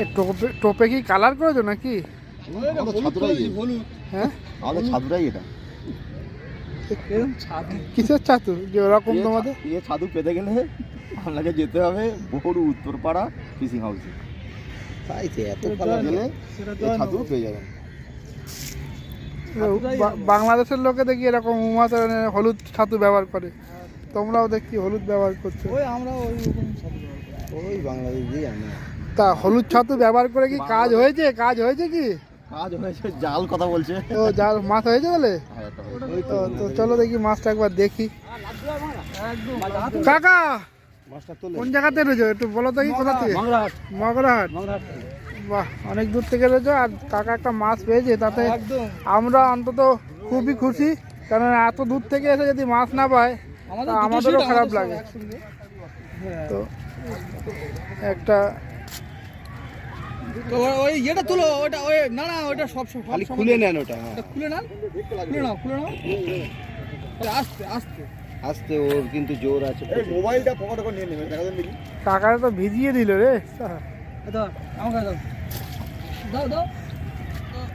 এ টোপে টোপে কি কালার করেছ নাকি? হ্যাঁ? এটা। কিসের ছাতু? যে ওরকম তোমাদের? ইয়ে ছাদু পেতে গেলে আপনাকে যেতে হবে বহুর উত্তরপাড়া ফিশিং হাউসে তাই তো এত কালার গেলে পেয়ে যাবেন। বাংলাদেশের লোকে দেখি এরকম উমাচরণে হলুদ ছাতু ব্যবহার করে। তোমরাও দেখি হলুদ ব্যবহার করছ। ওই আমরা ওই রকম ওই বাংলাদেশ দিয়ে আমি। তা হলুদ ছাতু ব্যবহার করে কি কাজ হয়েছে? কাজ হয়েছে কি? কাজ হয়েছে জাল কথা বলছে। ও জাল মাছ হয়েছে বলে? হ্যাঁ। তো তো চলো দেখি মাছটা একবার দেখি। কাকা কোন জায়গাতে রয়েছো? একটু বলো তো কি কোথা থেকে? মগরাহাট। বাহ অনেক দূর থেকে রয়েছো আর কাকা একটা মাছ পেয়েছে তাতে আমরা অন্তত খুবই খুশি কারণ এত দূর থেকে এসে যদি মাছ না পায় আমাদের তা আমাদেরও খারাপ লাগে। তো একটা তো ওই- ওই ইয়েটা তুলো ওটা ওই না না ওটা সব সব খালি খুলে নেন ওটা ওটা খুলে না খুলে নাও খুলে নাও। আরে আস্তে আস্তে। ওর কিন্তু জোর আছে মোবাইলটা পকেটে করে নিয়ে নেবেন দেখা দেখি। কাকারে তো ভিজিয়ে দিল রে। দাও আমাকে দাও দাও দাও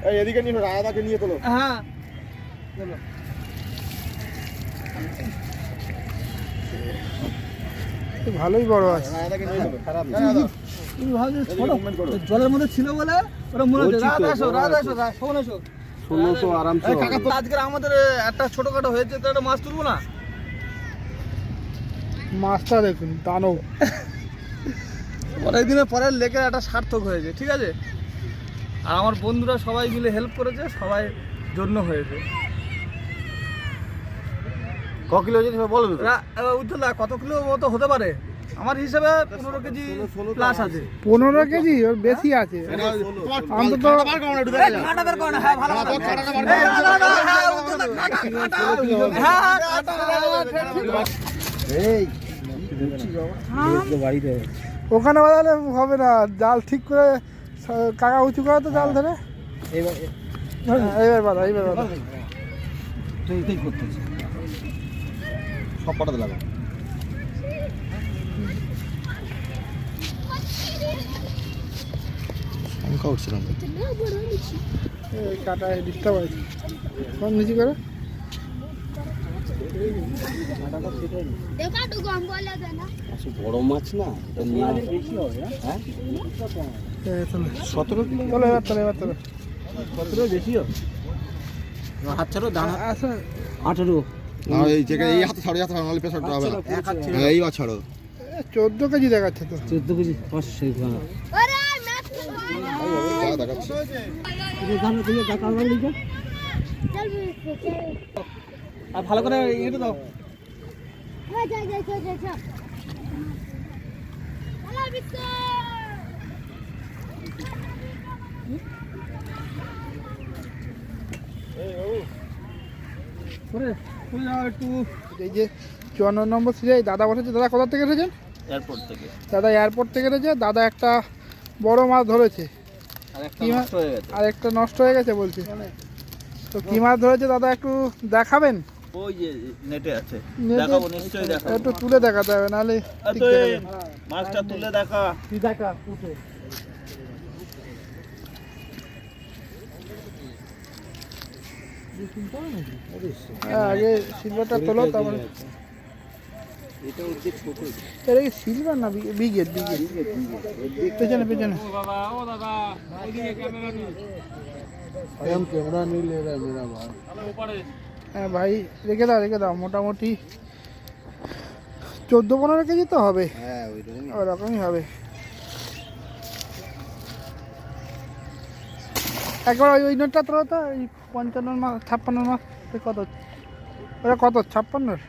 এই এদিকে নিয়ে রায়াদাকে নিয়ে তোলো। হ্যাঁ। চলো ভালোই বড় আছে। তোলো। খারাপ। তুমি ভাবছ ছোট জলের মধ্যে ছিল বলে ওরা মনে হচ্ছে রাত আসো রাত আসো শোন আসো আরামসে আজকে আমাদের একটা ছোটখাটো হয়েছে তো একটা মাছ তুলবো না? মাছটা দেখুন দানব। অনেক দিনের পরে লেকের একটা সার্থক হয়েছে ঠিক আছে? আর আমার বন্ধুরা সবাই মিলে হেল্প করেছে সবাই জন্য হয়েছে। ক কিলো যদি বলবে? উজ্জ্বলা কত কিলো মতো হতে পারে? আমার হিসাবে পনেরো কেজি প্লাস আছে পনেরো কেজি ওর বেশি আছে অন্তত হ্যাঁ, হ্যাঁ। হ্যাঁ, ওখানে বাজালে হবে না জাল ঠিক করে কাকা উঁচু করে তো জাল ধরে এইবার বাধা এবার বাধা সব পাঠাতে লাগবে অঙ্ক উঠছিলাম কাটা ডিস্টার্ব আছে কম নিচি করে? বড় মাছ না? হ্যাঁ? সতেরো এবার চলো এবার চলো। সতেরো বেশি হাত ছাড়ো দাঁড়া আচ্ছা। আঠারো। এই হাতে ছাড়ো হাতে ছাড়ো নাহলে পেশাটা হবে না। আচ্ছা, হ্যাঁ, এই বা ছাড়ো। চোদ্দ কেজি দেখাচ্ছে তো। চোদ্দ কেজি পাঁচশো গ্রাম। ভালো করে এটা দাও। এই যে চুয়ান্ন নম্বর সিজাই দাদা বসেছে দাদা কোথা থেকে এসেছেন? এয়ারপোর্ট থেকে। দাদা এয়ারপোর্ট থেকে এসেছে দাদা একটা বড় মাছ ধরেছে। আর একটা নষ্ট হয়ে গেছে। বলছে। তো কি মাছ ধরেছে দাদা একটু দেখাবেন? ওই যে নেটে আছে। দেখাবো নিশ্চয়ই দেখাবো। একটু তুলে দেখাতে হবে। মাছটা তুলে দেখা। দেখা উঠে হ্যাঁ আগে সিলভারটা তোলো তারপরে এটা কি সিলভার না বিগেট বিগেট পেছনে পেছনে ক্যামেরা नहीं ले रहा है मेरा भाई হ্যাঁ ভাই রেখে দাও রেখে দাও মোটামুটি চোদ্দো পনেরো কেজি তো হবে হ্যাঁ ওই রকমই ওরকমই হবে একবার ওই ওই নোটটা তোলো তো ওই পঞ্চান্ন মাস ছাপ্পান্ন মাস ওই কত ওটা কত ছাপ্পান্নর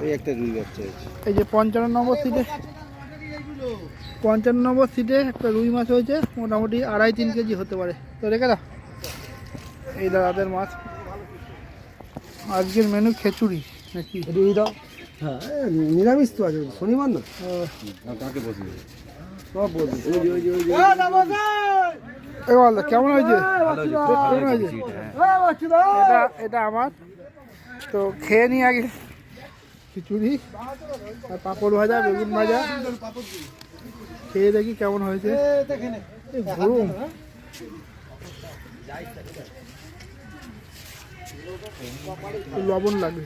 ওই একটা রুই বাচ্চা এই যে পঞ্চান্ন নম্বর সিটে পঞ্চান্ন নম্বর সিটে একটা রুই মাছ হয়েছে মোটামুটি আড়াই তিন কেজি হতে পারে। তো রেখে দাও। এই দাদাদের মাছ। আজকের মেনু খেচুড়ি নাকি? দাও। হ্যাঁ নিরামিষ তো আছে শনিবার না? ও, কাকে বসবে সব কেমন হয়েছে? কেমন হয়েছে? এটা এটা আমার তো খেয়ে নি আগে। খিচুড়ি আর পাঁপড় ভাজা বেগুন ভাজা। খেয়ে দেখি কেমন হয়েছে। এই গরম। লবণ লাগবে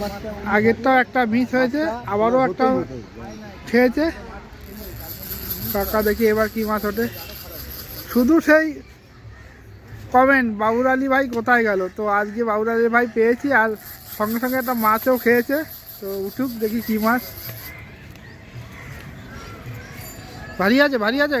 মাছটা আগেরটাও একটা মিস হয়েছে, আবারও একটা খেয়েছে। কাকা দেখি এবার কি মাছ ওঠে। শুধু সেই কমেন্ট বাবুর আলী ভাই কোথায় গেল? তো আজকে বাবুর আলী ভাই পেয়েছি, আর সঙ্গে সঙ্গে একটা মাছও খেয়েছে। তো উঠুক, দেখি কি মাছ। ভারী আছে ভারী আছে?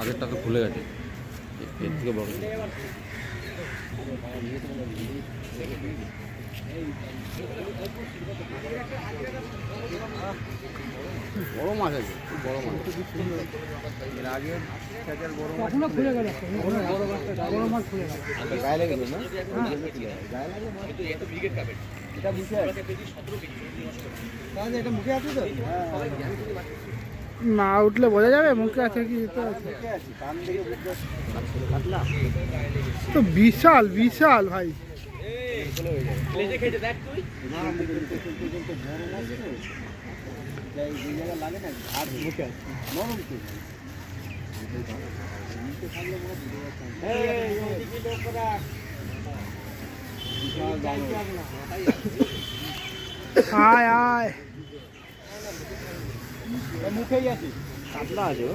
আগেরটা তো খুলে গেছে। এর থেকে বড় বড় মাছ আছে খুব বড় মাছ এর আগে বড় মাছ খুলে গেল বড় মাছ খুলে গেল গায়ে না গায়ে লাগে এটা মুখে আছে তাহলে এটা মুখে আছে তো না উঠলে বোঝা যাবে মুখে আছে কি তো বিশাল বিশাল ভাই মুখে চলতে চলতে বড় মাছ তো যাই যে জায়গায় লাগে না হাত মুখে আছে নরম তো হয়। আয় আয় মুখেই আছে কাতলা আছে ও।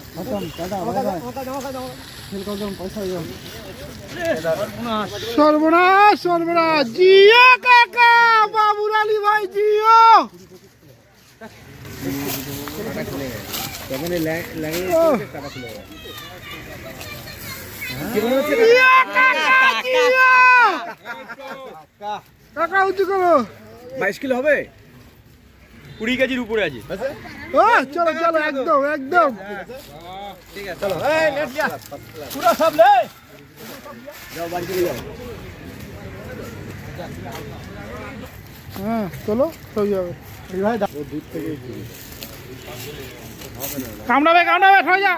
সর্বনাশ সর্বনাশ। জিও কাকা বাবুর আলী ভাই জিও। কাকা উঁচু করো। বাইশ কিলো হবে? কুড়ি কেজির উপরে আছে। চলো চলো একদম একদম। পুরো সব লে। যাও বাড়ি চলে যাও। হ্যাঁ চলো দুধ থেকে কামড়াবে কামড়াবে সরে যা।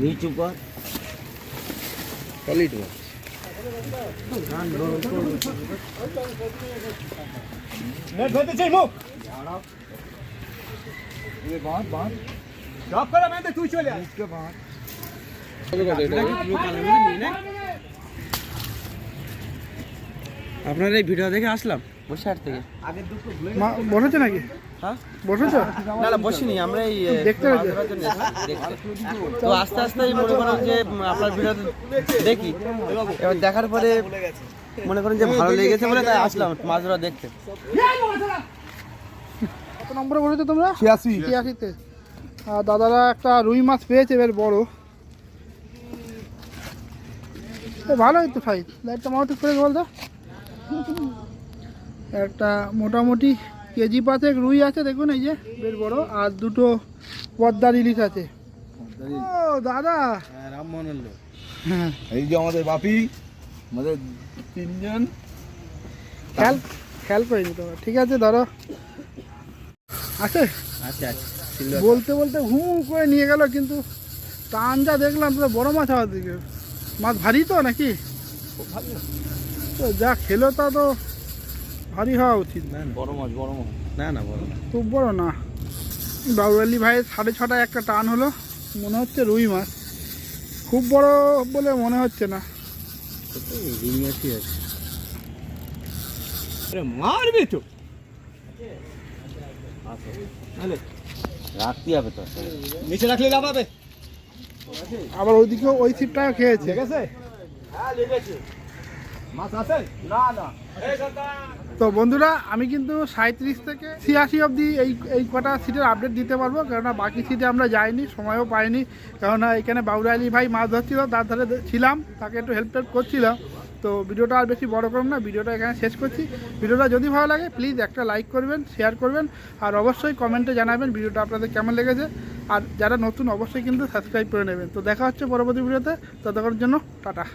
নিচু কর। সলিড নেট ধরতে চাই মুখ। ড্রপ করে মেতে তুই চলে আয়। আপনার এই ভিডিও দেখে আসলাম? বসিরহাট থেকে মা বসেছে নাকি? বসেছো? না না বসিনি আমরা এই দেখতে। তো আস্তে আস্তে মনে করেন যে আপনার ভিডিও দেখি। এবার দেখার পরে মনে করেন যে ভালো লেগেছে বলে তাই আসলাম মাছ ধরা দেখতে। কত নম্বরে বসেছো তোমরা? ছিয়াশি। ছিয়াশিতে। আর দাদারা একটা রুই মাছ পেয়েছে বেশ বড়। ভালোই তো লাইটটা ঠিক করে বল তো। একটা মোটামুটি কেজি পাঁচেক রুই আছে দেখুন এই যে বেশ বড়। আর দুটো পদ্মার ইলিশ আছে। ও দাদা। রাম মনোল্ল হ্যাঁ। এই যে আমাদের বাপি আমাদের তিনজন। খেয়াল খেয়াল করিনি তো ঠিক আছে ধরো। আছে? আচ্ছা আচ্ছা বলতে বলতে হু করে নিয়ে গেল কিন্তু টান যা দেখলাম তো বড় মাছ হওয়ার দিকে। মাছ ভারী তো নাকি? তো যা খেলো তা তো ভারী হওয়া উচিত না বড় মাছ বড় মাছ। না না বড় না। খুব বড় না। বাবুয়ালি ভাইয়ের সাড়ে ছটায় একটা টান হলো মনে হচ্ছে রুই মাছ। খুব বড় বলে মনে হচ্ছে না। রুই মাছই আছে। আরে মারবি তো। রাখতে হবে তো। নিচে রাখলে লাভ হবে। আবার ওইদিকেও ওই ছিপটাও খেয়েছে। ঠিক আছে? হ্যাঁ লেগেছে। তো বন্ধুরা, আমি কিন্তু সাঁত্রিশ থেকে ছিয়াশি অবধি এই এই কটা সিটের আপডেট দিতে পারব, কেননা বাকি সিটে আমরা যাইনি, সময়ও পাইনি। কেননা এখানে বাবুরা আলী ভাই মাছ ধরছিল, তার ধারে ছিলাম, তাকে একটু হেল্প টেল্প করছিলাম তো ভিডিওটা আর বেশি বড় করুন না, ভিডিওটা এখানে শেষ করছি। ভিডিওটা যদি ভালো লাগে প্লিজ একটা লাইক করবেন শেয়ার করবেন, আর অবশ্যই কমেন্টে জানাবেন ভিডিওটা আপনাদের কেমন লেগেছে। আর যারা নতুন, অবশ্যই কিন্তু সাবস্ক্রাইব করে নেবেন। তো দেখা হচ্ছে পরবর্তী ভিডিওতে, ততক্ষণের জন্য টাটা।